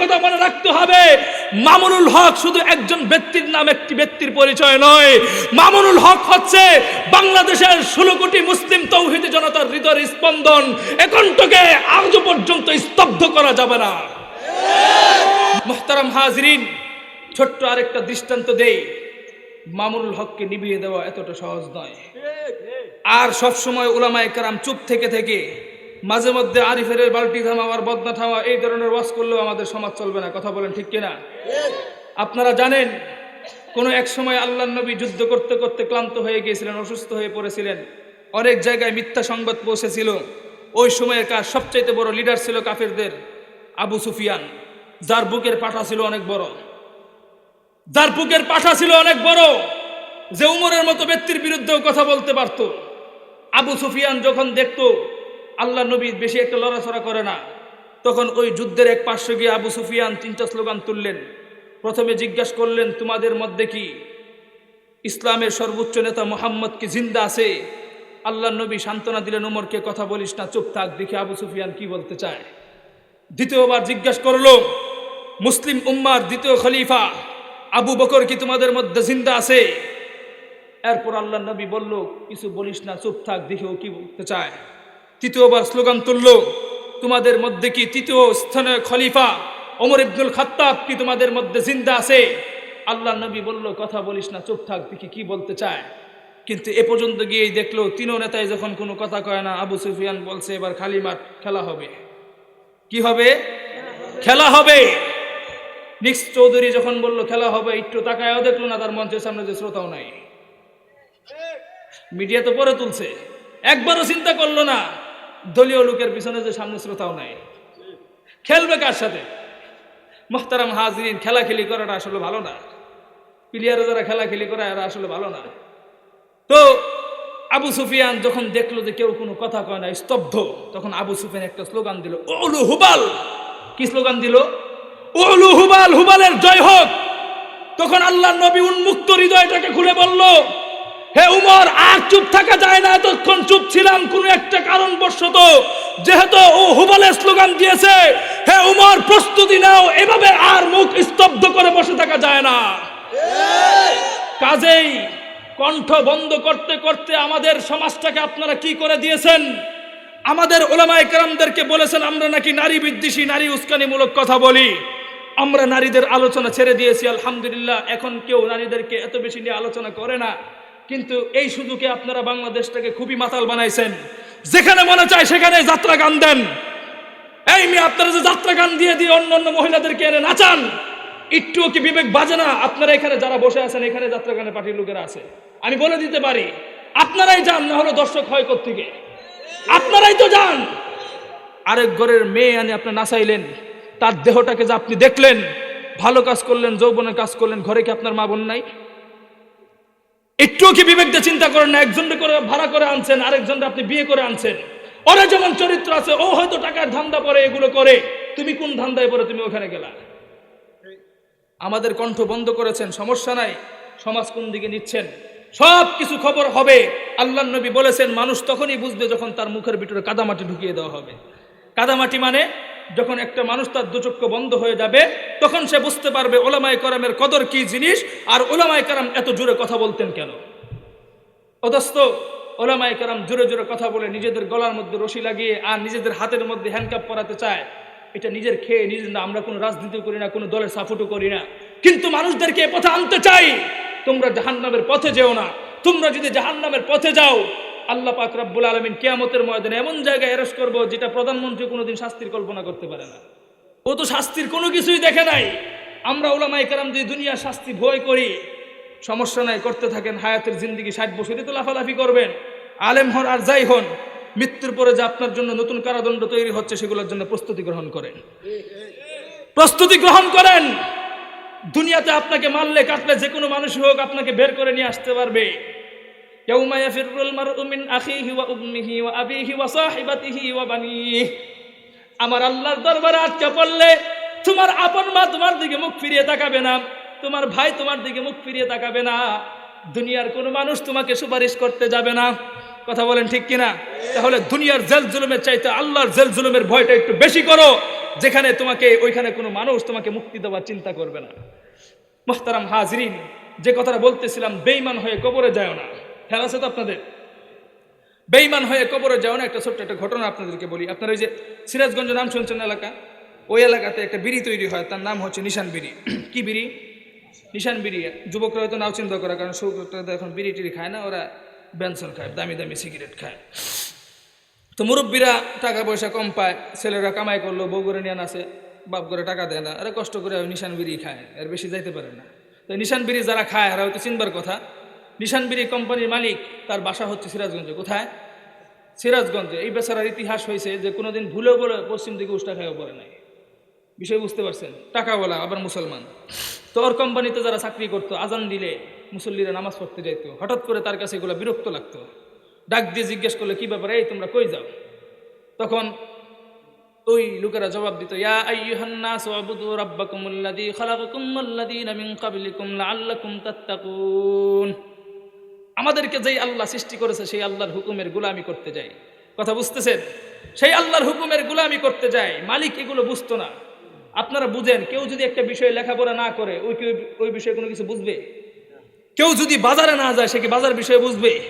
একথা মনে রাখতে হবে। মামুনুল হক শুধু একজন ব্যক্তির নাম একটি ব্যক্তির পরিচয় নয়। মামুনুল হক হচ্ছে বাংলাদেশের ষোলো কোটি মুসলিম তৌহিদি জনতার হৃদয়ের স্পন্দন। একণ্ঠকে আজ পর্যন্ত স্তব্ধ করা যাবে না। মোহতারাম হাজরিন ছোট্ট আরেকটা দৃষ্টান্ত দেই। মামুনুল হককে নিভিয়ে দেওয়া এতটা সহজ নয়। আর সব সময় ওলামায়ে কারাম চুপ থেকে থেকে মাঝে মধ্যে আরিফের বাল্টি থামাওয়ার বদনা থামা এই ধরনের ওয়াজ করলেও আমাদের সমাজ চলবে না, কথা বলেন ঠিক কিনা? আপনারা জানেন, কোনো এক সময় আল্লাহ নবী যুদ্ধ করতে করতে ক্লান্ত হয়ে গিয়েছিলেন, অসুস্থ হয়ে পড়েছিলেন। অনেক জায়গায় মিথ্যা সংবাদ পৌঁছেছিল। ওই সময়ের কার সবচাইতে বড় লিডার ছিল কাফেরদের আবু সুফিয়ান। যার বুকের পাঠা ছিল অনেক বড়। যার বুকের পাঠা ছিল অনেক বড়। যে উমরের মতো ব্যক্তির বিরুদ্ধেও কথা বলতে পারত। আবু সুফিয়ান যখন দেখতো আল্লাহ নবী বেশি একটা লড়াচড়া করে না। তখন ওই যুদ্ধের এক পার্শ্বে গিয়ে আবু সুফিয়ান তিনটা স্লোগান তুললেন। প্রথমে জিজ্ঞাসা করলেন, তোমাদের মধ্যে কি ইসলামের সর্বোচ্চ নেতা মোহাম্মদ কি জিন্দা আছে? আল্লাহ নবী সান্ত্বনা দিলেন উমরকে কথা বলিস না, চুপ থাক, দেখি আবু সুফিয়ান কি বলতে চায়। দ্বিতীয়বার জিজ্ঞাসা করল, মুসলিম উম্মার দ্বিতীয় খলিফা আবু বকর কি তোমাদের মধ্যে জিন্দা আছে? এরপর আল্লাহ নবী বলল, কিছু বলিস না, চুপ থাক দেখেও কি বলতে চায়। তৃতীয়বার স্লোগান তুলল, তোমাদের মধ্যে কি তৃতীয় স্থানীয় খলিফা ওমর ইবনুল খাত্তাব কি তোমাদের মধ্যে জিন্দা আছে? আল্লাহ নবী বলল, কথা বলিস না, চুপ থাক, দেখি কি বলতে চায়। কিন্তু এ পর্যন্ত গিয়েই দেখল, তিনও নেতায় যখন কোনো কথা কয় না, আবু সুফিয়ান বলছে, এবার খালি মাঠ খেলা হবে। কি হবে? খেলা হবে। নিক্স চৌধুরী যখন বলল, খেলা হবে, একটু তাকায়ও দেখল না, তার মঞ্চের সামনে যে শ্রোতাও নাই। মিডিয়া তো পরে তুলছে। একবারও চিন্তা করল না দলীয় লোকের পিছনে যে সামনে শ্রোতাও নাই। খেলবে কার সাথে? মোহতারাম হাজরিন খেলাখেলি করাটা আসলে ভালো না। প্লেয়ারে যারা খেলাখেলি করে এরা আসলে ভালো না। তো আবু সুফিয়ান যখন দেখল যে কেউ কোনো কথা কয় না, স্তব্ধ, তখন আবু সুফিয়ান একটা স্লোগান দিল, ওলু হুবাল। কি স্লোগান দিল? ওলু হুবাল, হুবালের জয় হোক। তখন আল্লাহ নবী উন্মুক্ত হৃদয়টাকে খুলে বলল হে উমর, আর চুপ থাকা যায় না, এতক্ষণ চুপ ছিলাম, কোনো একটা কারণ বশত যেহেতু ও হুবালের স্লোগান দিয়েছে, হে উমর, প্রস্তুতি নাও, এভাবে আর মুখ স্তব্ধ করে বসে থাকা যায় না। কাজেই কণ্ঠ বন্ধ করতে করতে আমাদের সমাজটাকে আপনারা কি করে দিয়েছেন? আমাদের ওলামায় কেরামদেরকে বলেছেন, আমরা নাকি নারী বিদ্বেষী, নারী উস্কানিমূলক কথা বলি। আমরা নারীদের আলোচনা ছেড়ে দিয়েছি, আলহামদুলিল্লাহ, এখন কেউ নারীদেরকে এত বেশি নিয়ে আলোচনা করে না। কিন্তু এই সুযোগে আপনারা বাংলাদেশটাকে খুবই মাতাল বানাইছেন। যেখানে মনে চায় সেখানে যাত্রা গান দেন। এই মেয়ে, আপনারা যে যাত্রা গান দিয়ে দিয়ে অন্য অন্য মহিলাদেরকে এনে নাচান, একটুও কি বিবেক বাজে না? আপনারা এখানে যারা বসে আছেন, এখানে যাত্রা গানে পার্টির লোকেরা আছে। আমি বলে দিতে পারি, আপনারাই যান, না হলে দর্শক হয় থেকে আপনারাই তো যান! আরেক ঘরের মেয়ে আনে আপনি নাচাইলেন, তার দেহটাকে যে আপনি দেখলেন, ভালো কাজ করলেন, যৌবনের কাজ করলেন, ঘরে কি আপনার মা বোন নাই? একটুও কি বিবেক দিয়ে চিন্তা করেন না একজনকে করে ভাড়া করে আনছেন আরেকজনকে আপনি বিয়ে করে আনছেন। ওরা যেমন চরিত্র আছে, ও হয়তো টাকার ধান্দা পরে এগুলো করে। তুমি কোন ধান্দায় পরে তুমি ওখানে গেলা? আমাদের কণ্ঠ বন্ধ করেছেন, সমস্যা নাই, সমাজ কোন দিকে নিচ্ছেন? সব কিছু খবর হবে আল্লাহ নবী বলেছেন, মানুষ তখনই বুঝবে যখন তার মুখের ভিতরে কাদামাটি ঢুকিয়ে দেওয়া হবে। কাদামাটি মানে যখন একটা মানুষ তার দুচক্ষ বন্ধ হয়ে যাবে, তখন সে বুঝতে পারবে ওলামাই কারামের কদর কি জিনিস, আর ওলামাই কারাম এত জোরে কথা বলতেন কেন? অদস্ত ওলামাই কারাম জোরে জোরে কথা বলে নিজেদের গলার মধ্যে রশি লাগিয়ে আর নিজেদের হাতের মধ্যে হ্যান্ডকাপ পরাতে চায়। এটা নিজের খেয়ে, নিজের না, আমরা কোনো রাজনীতি করি না, কোনো দলের সাপোর্টও করি না। কিন্তু মানুষদেরকে এ পথে আনতে চাই। তোমরা জাহান্নামের পথে যেও না। তোমরা যদি জাহান্নামের পথে যাও আল্লাহ পাক রব্বুল আলমিন কেয়ামতের ময়দানে এমন জায়গায় অ্যারেস্ট করব যেটা প্রধানমন্ত্রী কোনোদিন শাস্তির কল্পনা করতে পারে না। ও তো শাস্তির কোনো কিছুই দেখে নাই। আমরা ওলামাই কারাম যে দুনিয়ার শাস্তি ভয় করি, সমস্যা নাই, করতে থাকেন, হায়াতের জিন্দিগি ষাট বছরই তো লাফালাফি করবেন। আলেম হন আর যাই হন, মৃত্যুর পরে যে আপনার জন্য নতুন কারাদণ্ড তৈরি হচ্ছে, সেগুলোর জন্য প্রস্তুতি গ্রহণ করেন। প্রস্তুতি গ্রহণ করেন। দুনিয়াতে আপনাকে মারলে, কাটলে যে কোনো মানুষ হোক আপনাকে বের করে নিয়ে আসতে পারবে। يوم يفر المرء من أخيه وأمه وأبيه وصاحبته وبنيه আমার আল্লাহর দরবারে আটকা পড়লে তোমার আপন মা তোমার দিকে মুখ ফিরিয়ে তাকাবে না তোমার ভাই তোমার দিকে মুখ ফিরিয়ে তাকাবে না দুনিয়ার কোনো মানুষ তোমাকে সুপারিশ করতে যাবে না কথা বলেন ঠিক কিনা তাহলে দুনিয়ার জেল জুলুমের চাইতে আল্লাহর জেল জুলুমের ভয়টা একটু বেশি করো যেখানে তোমাকে ওইখানে কোনো মানুষ তোমাকে মুক্তি দেওয়ার চিন্তা করবে না মোহতারাম হাজরিন যে কথাটা বলতেছিলাম বেইমান হয়ে কবরে যায় না খেয়াল আছে তো আপনাদের? বেইমান হয়ে কবরে যাও না, একটা ছোট্ট একটা ঘটনা আপনাদেরকে বলি। আপনার ওই যে সিরাজগঞ্জ নাম শুনছেন এলাকা? ওই এলাকাতে একটা বিড়ি তৈরি হয়, তার নাম হচ্ছে নিশান বিড়ি। কি বিড়ি? নিশান বিড়ি। যুবকরা হয়তো নাও চিন্তা করা কারণ সৌকরা তো এখন বিড়ি টিড়ি খায় না, ওরা বেনসন খায়, দামি দামি সিগারেট খায়। তো মুরব্বীরা টাকা পয়সা কম পায়, ছেলেরা কামাই করল, বউ করে নিয়ে আসে, বাপ করে টাকা দেয় না, আরে কষ্ট করে নিশান বিড়ি খায় এর বেশি যাইতে পারে না। তো নিশান বিড়ি যারা খায়, এরা হয়তো চিনবার কথা নিশান বিড়ি কোম্পানির মালিক, তার বাসা হচ্ছে সিরাজগঞ্জে। কোথায়? সিরাজগঞ্জে। এই বেচারার ইতিহাস হয়েছে যে কোনোদিন ভুলেও বলে পশ্চিম দিকে উষ্টা খাইও পড়ে নাই। বিষয় বুঝতে পারছেন? টাকাওয়ালা, আবার মুসলমান। তো ওর কোম্পানিতে যারা চাকরি করতো, আজান দিলে মুসল্লিরা নামাজ পড়তে যাইতো। হঠাৎ করে তার কাছে এগুলো বিরক্ত লাগতো। ডাক দিয়ে জিজ্ঞেস করলে, কি ব্যাপারে? এই, তোমরা কই যাও? তখন ওই লোকেরা জবাব দিত, ইয়া তাত্তাকুন। আমাদেরকে যেই আল্লাহ সৃষ্টি করেছে, সেই আল্লাহর হুকুমের গুলামি করতে যাই। কথা বুঝতেছেন? সেই আল্লাহর হুকুমের গুলামি করতে যায় মালিক এগুলো বুঝতো না। আপনারা বুঝেন, কেউ যদি একটা বিষয়ে লেখাপড়া না করে, ওই কি ওই- বিষয়ে কোনো কিছু বুঝবে? কেউ যদি বাজারে না যায়, সে কি বাজার বিষয়ে বুঝবে?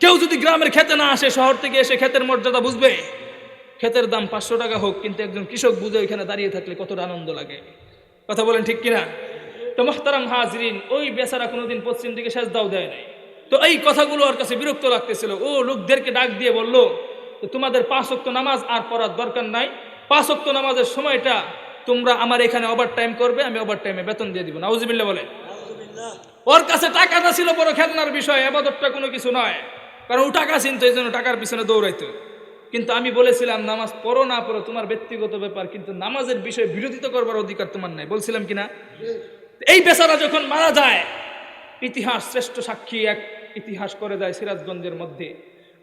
কেউ যদি গ্রামের খেতে না আসে, শহর থেকে এসে ক্ষেতের মর্যাদা বুঝবে? ক্ষেতের দাম পাঁচশো টাকা হোক, কিন্তু একজন কৃষক বুঝে ওইখানে দাঁড়িয়ে থাকলে কতটা আনন্দ লাগে। কথা বলেন ঠিক কিনা? তো মোহতারাম হাজরিন, ওই বেচারা কোনোদিন পশ্চিম দিকে শেষ দাও দেয় নাই। তো এই কথাগুলো ওর কাছে বিরক্ত লাগতেছিল। ও লোকদেরকে ডাক দিয়ে বলল তোমাদের পাঁচ অক্ত নামাজ আর পড়ার দরকার নাই। পাঁচ অক্ত নামাজের সময়টা তোমরা আমার এখানে ওভার টাইম করবে আমি ওভার টাইমে বেতন দিয়ে দিব। নাউজিবিল্লা বলে। ওর কাছে টাকাটা ছিল বড় খেলনার বিষয় আবাদতটা কোনো কিছু নয়। কারণ ও টাকা চিনতো এই জন্য টাকার পিছনে দৌড়াইতো। কিন্তু আমি বলেছিলাম নামাজ পড়ো না পড়ো তোমার ব্যক্তিগত ব্যাপার কিন্তু নামাজের বিষয়ে বিরোধিতা করবার অধিকার তোমার নাই। বলছিলাম কিনা? এই বেচারা যখন মারা যায় ইতিহাস শ্রেষ্ঠ সাক্ষী এক ইতিহাস করে দেয় সিরাজগঞ্জের মধ্যে।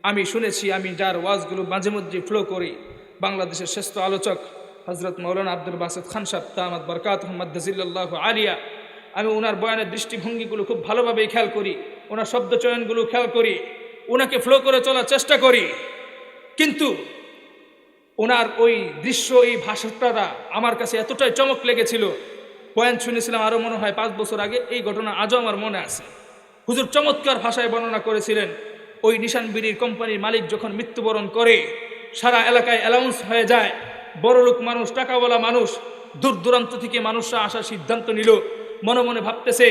আমি শুনেছি, আমি যার ওয়াজগুলো মাঝে মধ্যে ফ্লো করি। বাংলাদেশের শ্রেষ্ঠ আলোচক হজরত মৌলানা আব্দুল বাসেদ খান সাহ তাহমদ বরকাত মোহাম্মদ জাজিল্লাহ আলিয়া। আমি ওনার বয়ানের দৃষ্টিভঙ্গিগুলো খুব ভালোভাবেই খেয়াল করি ওনার শব্দ চয়নগুলো খেয়াল করি ওনাকে ফ্লো করে চলার চেষ্টা করি। কিন্তু ওনার ওই দৃশ্য, এই ভাষাটা আমার কাছে এতটাই চমক লেগেছিল। পয়েন্ট শুনেছিলাম আরও মনে হয় পাঁচ বছর আগে, এই ঘটনা আজও আমার মনে আছে। হুজুর চমৎকার ভাষায় বর্ণনা করেছিলেন, ওই নিশান বিড়ির কোম্পানির মালিক যখন মৃত্যুবরণ করে, সারা এলাকায় অ্যালাউন্স হয়ে যায় বড়লোক মানুষ, টাকাওয়ালা মানুষ, দূর দূরান্ত থেকে মানুষরা আসার সিদ্ধান্ত নিল। মনে মনে ভাবতেছে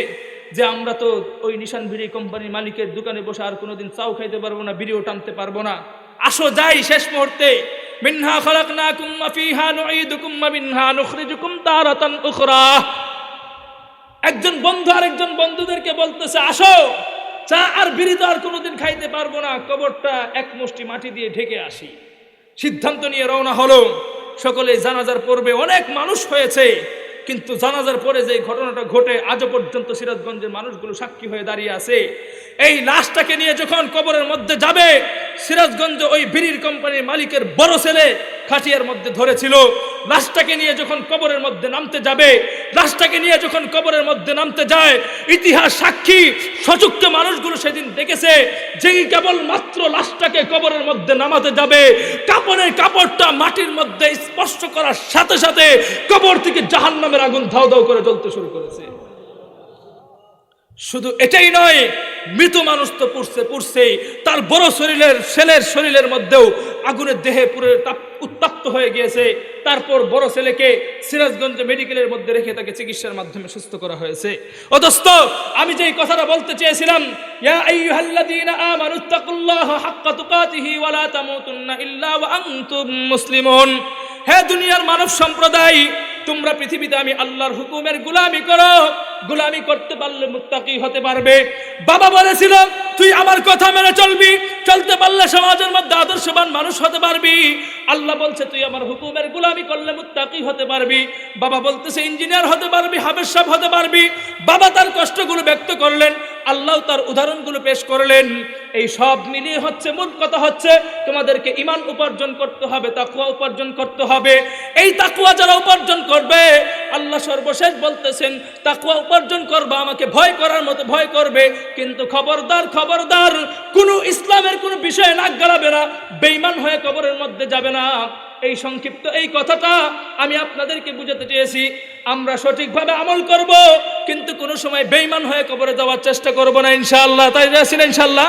যে আমরা তো ওই নিশান বিড়ি কোম্পানির মালিকের দোকানে বসে আর কোনোদিন চাও খাইতে পারব না, বিড়িও টানতে পারব না। আসো যাই শেষ মুহূর্তে। মিনহা খালাকনাকুম ওয়া ফিহা নুঈদুকুম মিনহা নুখরিজুকুম তারাতান উখরা। একজন বন্ধু আরেকজন বন্ধুদেরকে বলতেছে, আসো, চা আর বিড়ি তো আর কোনোদিন খাইতে পারব না, কবরটা এক মুষ্টি মাটি দিয়ে ঢেকে আসি। সিদ্ধান্ত নিয়ে রওনা হলো সকলে জানাজার পর্বে অনেক মানুষ হয়েছে, কিন্তু জানাজার পরে যে ঘটনাটা ঘটে আজও পর্যন্ত সিরাজগঞ্জের মানুষগুলো সাক্ষী হয়ে দাঁড়িয়ে আছে। এই লাশটাকে নিয়ে যখন কবরের মধ্যে যাবে, সিরাজগঞ্জ ওই বিড়ির কোম্পানির মালিকের বড় ছেলে খাটিয়ার মধ্যে ধরেছিল। লাশটাকে নিয়ে যখন কবরের মধ্যে নামতে যাবে, লাশটাকে নিয়ে যখন কবরের মধ্যে নামতে যায়, ইতিহাস সাক্ষী সচুক্ত মানুষগুলো সেদিন দেখেছে যেই কেবল মাত্র লাশটাকে কবরের মধ্যে নামাতে যাবে, কাপড়ের কাপড়টা মাটির মধ্যে স্পর্শ করার সাথে সাথে কবর থেকে জাহান নামের আগুন ধাও ধাও করে জ্বলতে শুরু করেছে। শুধু এটাই নয়, মৃত মানুষ তো পুড়ছে, পুড়ছেই। তার বড় শরীরের ছেলের শরীরের মধ্যেও আগুনের দেহে পুরো তাপ- উত্তপ্ত হয়ে গিয়েছে। তারপর বড় ছেলেকে সিরাজগঞ্জ মেডিকেলের মধ্যে রেখে তাকে চিকিৎসার মাধ্যমে সুস্থ করা হয়েছে। ও দোস্ত, আমি যেই কথাটা বলতে চেয়েছিলাম, ইয়া আইয়ুহাল্লাযীনা আমানুত্তাকুল্লাহা হাক্কা তুকাতিহি ওয়া লা তামুতুন্না ইল্লা ওয়া আনতুম মুসলিমুন। হে দুনিয়ার মানব সম্প্রদায়, তোমরা পৃথিবীতে আমি আল্লাহর হুকুমের গুলামি করো। গুলামি করতে পারলে মুত্তাকি হতে পারবে। বাবা বলেছিল তুই আমার কথা মেনে চলবি, চলতে পারলে সমাজের মধ্যে আদর্শবান মানুষ হতে পারবি। আল্লাহ বলছে, তুই আমার হুকুমের গুলামি করলে মুত্তাকি হতে পারবি। বাবা বলতেছে, ইঞ্জিনিয়ার হতে পারবি সাহেব হতে পারবি। বাবা তার কষ্টগুলো ব্যক্ত করলেন। আল্লাহ তার উদাহরণগুলো পেশ করলেন। এই সব মিলিয়ে হচ্ছে মূল কথা হচ্ছে, তোমাদেরকে ইমান উপার্জন করতে হবে তাকুয়া উপার্জন করতে হবে। এই তাকুয়া যারা উপার্জন করবে, আল্লাহ সর্বশেষ বলতেছেন তাকুয়া উপার্জন করবা, আমাকে ভয় করার মতো ভয় করবে। কিন্তু খবরদার খবরদার, কোনো ইসলামের কোনো বিষয়ে নাক গালাবে না বেইমান হয়ে কবরের মধ্যে যাবে না। এই সংক্ষিপ্ত এই কথাটা আমি আপনাদেরকে বুঝাতে চেয়েছি। আমরা সঠিকভাবে আমল করব, কিন্তু কোনো সময় বেইমান হয়ে কবরে যাওয়ার চেষ্টা করব না ইনশাআল্লাহ। তাই যাচ্ছি না ইনশাআল্লাহ?